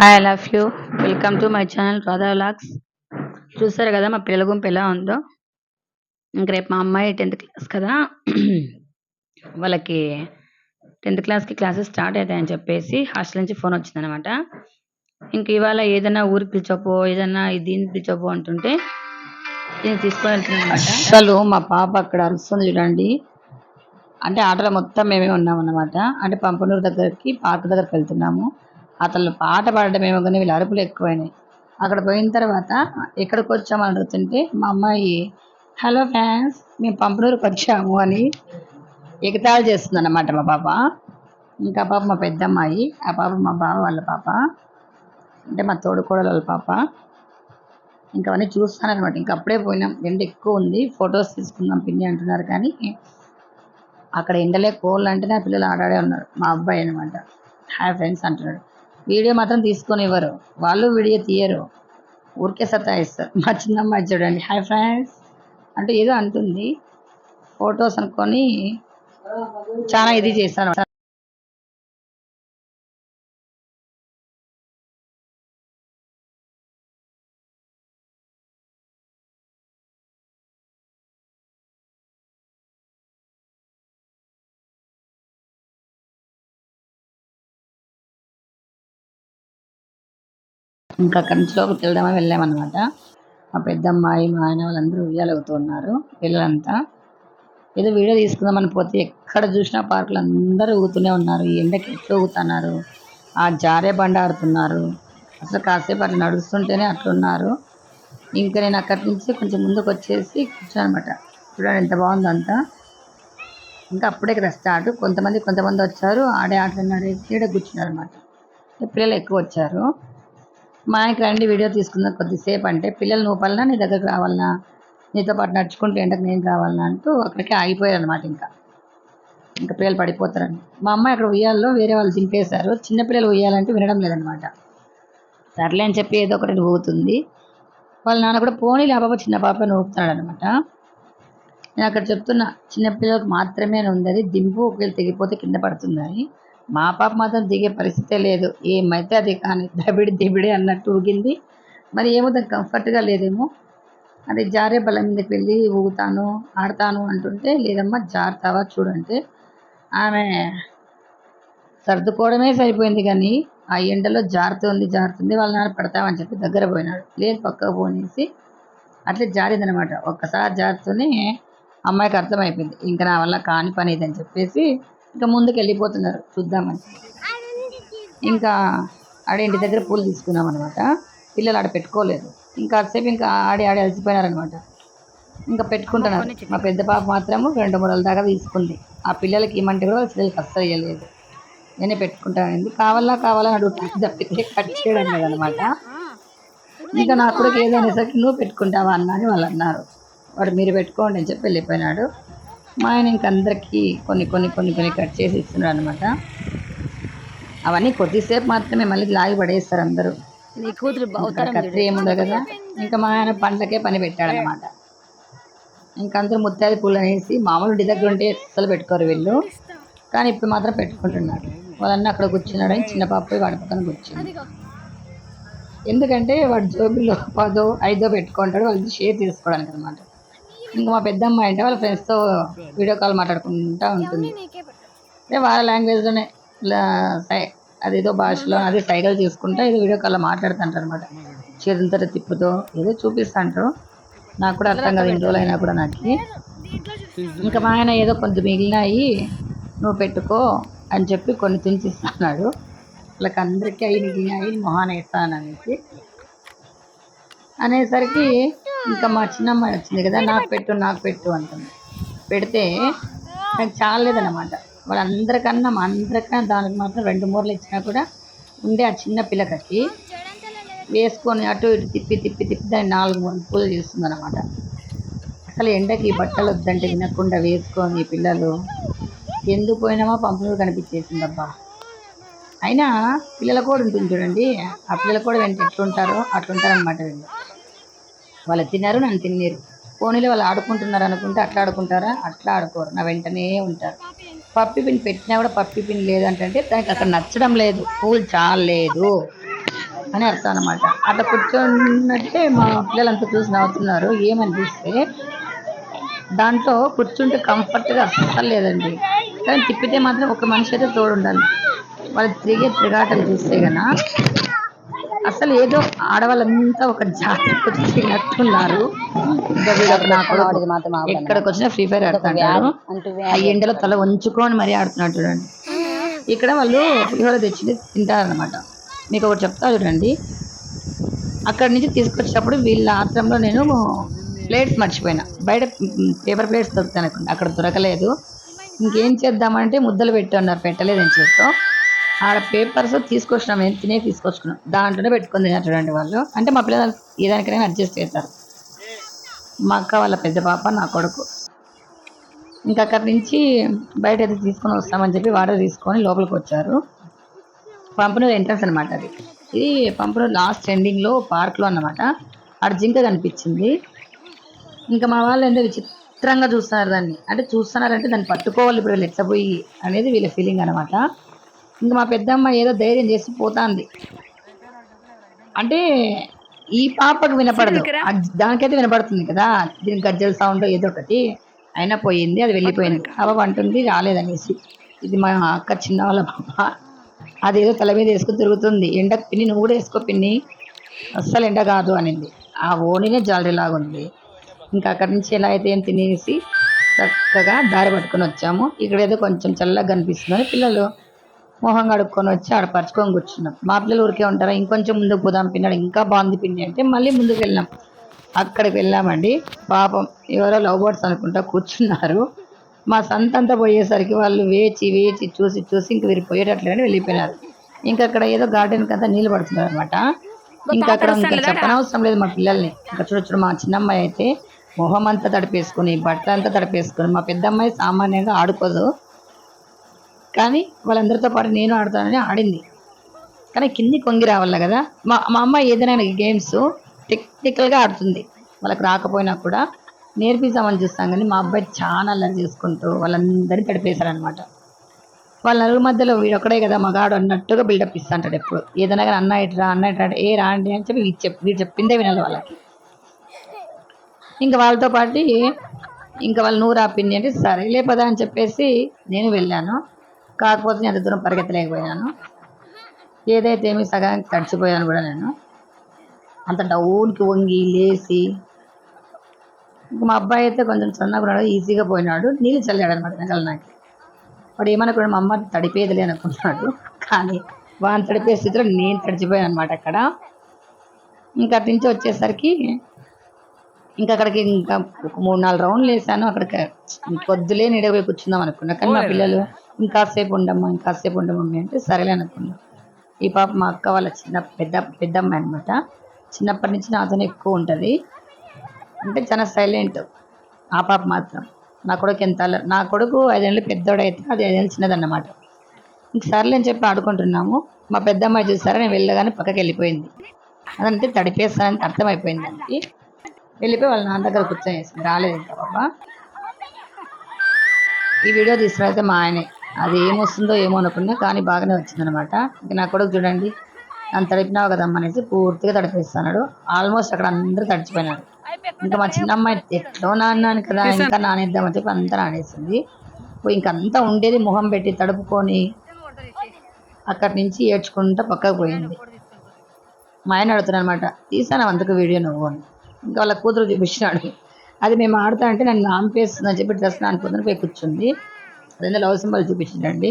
Hi I love you welcome to my channel Radha vlogs చూసారు కదా మా పిల్లల గుంపు ఎలా ఉందో? ఇంక రేపు మా అమ్మాయి టెన్త్ క్లాస్ కదా. వాళ్ళకి టెన్త్ క్లాస్కి క్లాసెస్ స్టార్ట్ అవుతాయని చెప్పేసి హాస్టల్ నుంచి ఫోన్ వచ్చిందనమాట. ఇంక ఇవాళ ఏదైనా ఊరికి పిలిచోపో ఏదైనా దీన్ని పిలిచోపో అంటుంటే నేను తీసుకొని వెళ్తున్నాను అసలు మా పాప అక్కడ అరుస్తుంది చూడండి. అంటే ఆటలో మొత్తం మేమే ఉన్నాం అన్నమాట అంటే పంపనూరు దగ్గరికి పార్క్ దగ్గరికి వెళ్తున్నాము. అతను పాట పాడడం ఏమో కానీ వీళ్ళ అరుపులు ఎక్కువైనాయి. అక్కడ పోయిన తర్వాత ఎక్కడికి వచ్చామని అడుగుతుంటే మా అమ్మాయి హలో ఫ్యాన్స్ మేము పంపనూరుకి వచ్చాము అని ఎగతాళి చేస్తుంది అన్నమాట మా పాప. ఇంకా పాప మా పెద్దమ్మాయి ఆ పాప మా బావ వాళ్ళ పాప అంటే మా తోడుకోడలు వాళ్ళ పాప. ఇంకా అవన్నీ చూస్తాను అనమాట ఇంకా అప్పుడే పోయినాం. ఎండ ఎక్కువ ఉంది. ఫొటోస్ తీసుకుందాం పిన్ని అంటున్నారు కానీ అక్కడ ఎండలే కోళ్ళు అంటే నా పిల్లలు ఆడాడే ఉన్నారు. మా అబ్బాయి అనమాట హాయ్ ఫ్రెండ్స్ అంటున్నాడు. వీడియో మాత్రం తీసుకొని ఇవ్వరు వాళ్ళు వీడియో తీయరు. ఊరికే సతాయిస్తారు మా చిన్నమ్మాయి చూడండి. Hi friends. అంటే ఏదో అంటుంది. ఫొటోస్ అనుకొని చాలా ఇది చేస్తాను ఇంకా అక్కడి నుంచి లోపలికి వెళ్దామని వెళ్ళామన్నమాట మా పెద్దమ్మాయి మా ఆయన వాళ్ళందరూ ఉయ్యాలవుతూ ఉన్నారు పిల్లలంతా ఏదో వీడియో తీసుకుందామని పోతే ఎక్కడ చూసినా పార్కులు అందరూ ఊగుతూనే ఉన్నారు. ఈ ఎండకి ఎట్లా ఊగుతున్నారు? ఆ జారే బండ ఆడుతున్నారు. అసలు కాసేపు అట్లా నడుస్తుంటేనే అట్లున్నారు ఇంకా నేను అక్కడి నుంచి కొంచెం ముందుకు వచ్చేసి కూర్చోనమాట చూడండి ఎంత బాగుందంతా ఇంకా అప్పుడే కదా స్టార్ట్ కొంతమంది కొంతమంది వచ్చారు. ఆడే ఆటలు ఆడేసి కూర్చున్నారు అనమాట పిల్లలు ఎక్కువ వచ్చారు. మా ఆయనకి రండి వీడియో తీసుకుందాం కొద్దిసేపు అంటే పిల్లలు నువ్వు నీ దగ్గరకు రావాలనా? నీతో పాటు నడుచుకుంటూ ఎండకు నేను రావాలనా అంటూ అక్కడికి ఆగిపోయారు అనమాట ఇంకా. ఇంకా పిల్లలు పడిపోతారని. మా అమ్మాయి అక్కడ ఉయ్యాల్లో వేరే వాళ్ళు దింపేశారు. చిన్నపిల్లలు ఉయ్యాలంటే వినడం లేదనమాట సర్లే అని చెప్పి ఏదో ఒకటి ఊగుతుంది. వాళ్ళ నాన్న కూడా పోనీ లేబాబు చిన్న పాప ఊపుతున్నాడు అనమాట నేను అక్కడ చెప్తున్నా చిన్నపిల్లలకు మాత్రమే ఉంది అది దింపు ఒకవేళ తెగిపోతే కింద పడుతుందని. మా పాప మాత్రం దిగే పరిస్థితే లేదు. ఏమైతే అది కానీ దబిడి దిబిడి అన్నట్టు ఊగింది. మరి ఏమో దానికి కంఫర్ట్గా లేదేమో. అది జారే బల్ల మీదకి వెళ్ళి ఊగుతాను ఆడతాను అంటుంటే లేదమ్మా జారుతావా చూడంటే ఆమె సర్దుకోవడమే సరిపోయింది కానీ ఆ ఎండలో జారుతుంది జారుతుంది వాళ్ళ నాన్న పెడతామని చెప్పి దగ్గర పోయినాడు. లేదు పక్కకు పోనేసి అట్లే జారిందనమాట. ఒక్కసారి జారుతూనే అమ్మాయికి అర్థమైపోయింది. ఇంకా నా వల్ల కాని పని ఇదని చెప్పేసి ఇంకా ముందుకు వెళ్ళిపోతున్నారు చూద్దామని. ఇంకా ఆడ ఇంటి దగ్గర పూలు తీసుకున్నాం అనమాట పిల్లలు ఆడ పెట్టుకోలేదు. ఇంకా అటుసేపు ఇంకా ఆడి ఆడి అలసిపోయినారనమాట ఇంకా పెట్టుకుంటున్నారు. మా పెద్ద పాప మాత్రము రెండు మూడు దాకా తీసుకుంది. ఆ పిల్లలకి ఏమంటే కూడా వాళ్ళ పిల్లలకి అస్సలు ఇవ్వలేదు నేనే పెట్టుకుంటానండి కావాలా కావాలా అడుగుతాను తప్పితే కట్ చేయడం లేదనమాట ఇంకా నాకు కూడా ఏదైనా సరికి నువ్వు పెట్టుకుంటావా అన్న అని వాళ్ళు అన్నారు. వాడు మీరు పెట్టుకోండి అని చెప్పి వెళ్ళిపోయినాడు. మా ఆయన ఇంక అందరికీ కొన్ని కొన్ని కొన్ని కొన్ని కట్ చేసి ఇస్తున్నాడు అనమాట అవన్నీ కొద్దిసేపు మాత్రమే మళ్ళీ లాగి పడేస్తారు అందరూ. కత్తి ఏముండదు కదా. ఇంకా మా ఆయన పండ్లకే పని పెట్టాడనమాట ఇంకా అందరూ ముత్తాది పూలు అనేసి మామూలు ఇంటి దగ్గర ఉంటే అస్సలు పెట్టుకోరు వీళ్ళు. కానీ ఇప్పుడు మాత్రం పెట్టుకుంటున్నారు. వాళ్ళన్న అక్కడ కూర్చున్నాడని చిన్న పాప వాడి పక్కన కూర్చుంది. ఎందుకంటే వాడు జోబుల్లో పదో ఐదో పెట్టుకుంటాడు. వాళ్ళు షేర్ తీసుకోవడానికి అనమాట ఇంకా మా పెద్దమ్మాయి అంటే వాళ్ళ ఫ్రెండ్స్తో వీడియో కాల్ మాట్లాడుకుంటూ ఉంటుంది. అంటే వాళ్ళ లాంగ్వేజ్లోనే అదేదో భాషలో అదే సైకిల్ తీసుకుంటా ఏదో వీడియో కాల్లో మాట్లాడుతుంటారు అనమాట చేతులతో తిప్పుతో ఏదో చూపిస్తుంటారు. నాకు కూడా అర్థం కాదు రోజులు అయినా కూడా నాకు. ఇంకా మా ఆయన ఏదో కొంచెం మిగిలినాయి నువ్వు పెట్టుకో అని చెప్పి కొన్ని తినిపిస్తున్నాడు వాళ్ళకి అందరికీ అవి మిగిలినాయి మొహాన్ వేస్తాను అనేసి అనేసరికి ఇంకా మా చిన్నమ్మాయి వచ్చింది కదా నాకు పెట్టు నాకు పెట్టు అంటుంది. పెడితే నాకు చాలేదన్నమాట. వాళ్ళందరికన్నా మా అందరికన్నా దానికి మాత్రం రెండు మూరలు ఇచ్చినా కూడా ఉండే ఆ చిన్న పిల్లకకి వేసుకొని అటు ఇటు తిప్పి తిప్పి తిప్పి దాన్ని నాలుగు మూడు పూలు చేస్తుంది అనమాట అసలు ఎండకి బట్టలు వద్దంటే వినకుండా వేసుకొని పిల్లలు ఎందుకు పోయినామో పంపులు కనిపించేసింది అబ్బా అయినా పిల్లల కూడా ఉంటుంది చూడండి ఆ పిల్లలు కూడా వెంట ఎట్లుంటారో అట్లుంటారనమాట వీళ్ళు. వాళ్ళు తిన్నారు నన్ను తిన్నారు పోనీలో వాళ్ళు ఆడుకుంటున్నారు అనుకుంటే అట్లా ఆడుకుంటారా? అట్లా ఆడుకోరు. నా వెంటనే ఉంటారు. పప్పి పిన్ పెట్టినా కూడా పప్పి పిన్ లేదంటే దానికి అక్కడ నచ్చడం లేదు. పూలు చాలేదు అని అర్థం అనమాట అట్లా కూర్చున్నట్టే మా పిల్లలంతా చూసి నవ్వుతున్నారు. ఏమనిపిస్తే దాంట్లో కూర్చుంటే కంఫర్ట్గా అస్సలు లేదండి. కానీ తిప్పితే మాత్రం ఒక మనిషి అయితే తోడుండాలి. వాళ్ళు తిరిగే తిరగాటలు చూస్తే కనుక అసలు ఏదో ఆడవాళ్ళంతా ఒక జాతరకు వచ్చినట్టున్నారు. ఎక్కడికి వచ్చినా ఫ్రీ ఫైర్ ఆడుతుంటారు ఆ ఎండలో తల వంచుకొని మరీ ఆడుతున్నాడు చూడండి. ఇక్కడ వాళ్ళు పులిహోర తెచ్చి తింటారనమాట మీకు ఒకటి చెప్తా చూడండి. అక్కడి నుంచి తీసుకొచ్చేటప్పుడు వీళ్ళ ఆత్రంలో నేను ప్లేట్స్ మర్చిపోయినా. బయట పేపర్ ప్లేట్స్ దొరుకుతాను అనుకుంటా. అక్కడ దొరకలేదు. ఇంకేం చేద్దామంటే ముద్దలు పెట్టున్నారు పెట్టలేదు అని చేత్తో ఆడ పేపర్స్ తీసుకొచ్చినాం నేను తినే తీసుకొచ్చుకున్నాం. దాంట్లోనే పెట్టుకొని తిన్నారు వాళ్ళు. అంటే మా పిల్లలు ఏ దానికైనా అడ్జస్ట్ చేస్తారు. మా అక్క వాళ్ళ పెద్ద పాప నా కొడుకు. ఇంకా అక్కడి నుంచి బయట అయితే తీసుకొని వస్తామని చెప్పి వాటర్ తీసుకొని లోపలికి వచ్చారు. పంపునూరు ఎంట్రన్స్ అనమాట అది. ఇది పంపునూరు లాస్ట్ ఎండింగ్లో పార్క్లో అన్నమాట. ఆడ జింక కనిపించింది. ఇంకా మా వాళ్ళు ఏంటో విచిత్రంగా చూస్తున్నారు దాన్ని. అంటే చూస్తున్నారంటే దాన్ని పట్టుకోవాలి ఇప్పుడు వీళ్ళు ఎట్లా పోయి అనేది వీళ్ళ ఫీలింగ్ అనమాట ఇంకా మా పెద్దమ్మ ఏదో ధైర్యం చేసి పోతాంది. అంటే ఈ పాపకు వినపడదు. దానికైతే వినపడుతుంది కదా. దీని గజ్జల సౌండ్ ఏదో ఒకటి అయినా పోయింది అది వెళ్ళిపోయింది. పాప అంటుంది రాలేదనేసి. ఇది మా అక్క చిన్న వాళ్ళ పాప. అదేదో తల మీద వేసుకుని తిరుగుతుంది. ఎండ పిన్ని నువ్వు కూడా వేసుకో పిన్ని. అస్సలు ఎండ కాదు అనింది. ఆ ఓణినే జాలరీలాగా ఉంది. ఇంకా అక్కడి నుంచి ఎలా అయితే ఏం తినేసి చక్కగా దారి పట్టుకొని వచ్చాము. ఇక్కడ ఏదో కొంచెం చల్లగా కనిపిస్తుందని పిల్లలు మొహం కడుక్కొని వచ్చి ఆడ పరుచుకొని కూర్చున్నాం. మా పిల్లలు ఊరికే ఉంటారా? ఇంకొంచెం ముందుకు పోదాం పిన్నాడు. ఇంకా బాగుంది పిన్ని అంటే మళ్ళీ ముందుకు వెళ్ళాం అక్కడికి వెళ్ళామండి. పాపం ఎవరో లవ్ బర్డ్స్ అనుకుంటా కూర్చున్నారు. మా సంత అంతా పోయేసరికి వాళ్ళు వేచి వేచి చూసి చూసి ఇంక వీరు పోయేటట్లేని వెళ్ళిపోయినారు. ఇంకా అక్కడ ఏదో గార్డెన్ అంతా నీళ్ళు పడుతున్నారు అనమాట ఇంకా అక్కడ ఇంకా చెప్పనవసరం లేదు మా పిల్లల్ని. ఇంకా చూడ చూడ మా చిన్నమ్మాయి అయితే మొహం అంతా తడిపేసుకుని బట్టలు అంతా తడిపేసుకుని మా పెద్దమ్మాయి సామాన్యంగా ఆడుకోదు. కానీ వాళ్ళందరితో పాటు నేను ఆడతానని ఆడింది. కానీ కింది కొంగి రావాలి కదా? మా మా అమ్మ ఏదైనా గేమ్స్ టెక్నికల్గా ఆడుతుంది. వాళ్ళకి రాకపోయినా కూడా నేర్పిస్తామని చూస్తాం కానీ మా అబ్బాయి చాలా అల్లరి చేసుకుంటూ వాళ్ళందరినీ తడిపేశారనమాట వాళ్ళ నలుగురు మధ్యలో వీడొక్కడే కదా మగాడు అన్నట్టుగా బిల్డప్ ఇస్తాంటాడు ఎప్పుడు. ఏదైనా కానీ అన్న ఇట్రా అన్న ఇట్రా ఏ రా అండి అని చెప్పి వీడు చెప్పి వీడు చెప్పిందే వినాలి వాళ్ళకి. ఇంకా వాళ్ళతో పాటు ఇంకా వాళ్ళు నూరు ఆపింది అంటే సరేలే పదా అని చెప్పేసి నేను వెళ్ళాను. కాకపోతే నేను దూరం పరిగెత్తలేకపోయాను ఏదైతే ఏమి సగానికి తడిచిపోయాను కూడా నేను. అంత డౌన్కి వంగి లేచి ఇంకా మా అబ్బాయి అయితే కొంచెం సన్నగా ఉన్నాడు ఈజీగా పోయినాడు. నీళ్ళు చల్లాడు అనమాట వెనకాల నాకు. వాడు ఏమనుకున్నాడు మా అమ్మ తడిపేదిలే అనుకున్నాడు కానీ వాడిని తడిపే స్థితిలో నేను తడిచిపోయాను అనమాట అక్కడ. ఇంకా అటు నుంచి వచ్చేసరికి ఇంకా అక్కడికి ఇంకా ఒక మూడు నాలుగు రౌండ్లు వేసాను. అక్కడికి పొద్దులే నీడపోయి కూర్చుందాం అనుకున్నా. కానీ మా పిల్లలు ఇంకాసేపు ఉండమ్మా ఇంకాసేపు ఉండమమ్మీ అంటే సరేలే అనుకున్నా. ఈ పాప మా అక్క వాళ్ళ చిన్న పెద్ద పెద్దమ్మాయి అనమాట చిన్నప్పటి నుంచి నాతోనే ఎక్కువ ఉంటుంది. అంటే చాలా సైలెంట్ ఆ పాప మాత్రం. నా కొడుకు ఎంత నా కొడుకు ఐదేళ్ళు పెద్దోడైతే అది ఐదేళ్ళు చిన్నదన్నమాట. ఇంక సర్లే అని చెప్పి ఆడుకుంటున్నాము. మా పెద్దమ్మాయి చూసారా నేను వెళ్ళగానే పక్కకి వెళ్ళిపోయింది. అదంటే తడిపేస్తానని అర్థమైపోయింది దానికి వెళ్ళిపోయి వాళ్ళ నాన్న దగ్గర కూర్చొని రాలేదు ఇంకా బాబా ఈ వీడియో తీసుకురైతే మా ఆయనే అది ఏమొస్తుందో ఏమో అనుకున్నా కానీ బాగానే వచ్చిందనమాట. ఇంక నా కొడుకు చూడండి నన్ను తడిపినావు కదమ్మా అనేసి పూర్తిగా తడిపేస్తున్నాడు. ఆల్మోస్ట్ అక్కడ అందరూ తడిచిపోయినాడు ఇంకా మా చిన్న అమ్మాయి ఎట్లో నాన్నాను కదా ఇంకా నానేద్దామని చెప్పి అంతా నానేసింది. పోయి ఇంక అంతా ఉండేది మొహం పెట్టి తడుపుకొని అక్కడి నుంచి ఏడ్చుకుంటూ పక్కకు పోయింది. మా ఆయన అడుగుతున్నాడు అనమాట తీసాను అందుకు వీడియో నువ్వు? అని. ఇంకా వాళ్ళ కూతురు చూపించినాడు. అది మేము ఆడుతా అంటే నన్ను ఆంపేస్తుందని చెప్పి డ్రెస్ నానిపోతుందని పోయి కూర్చుంది. అదే లవ్ సింబల్ చూపించిందండి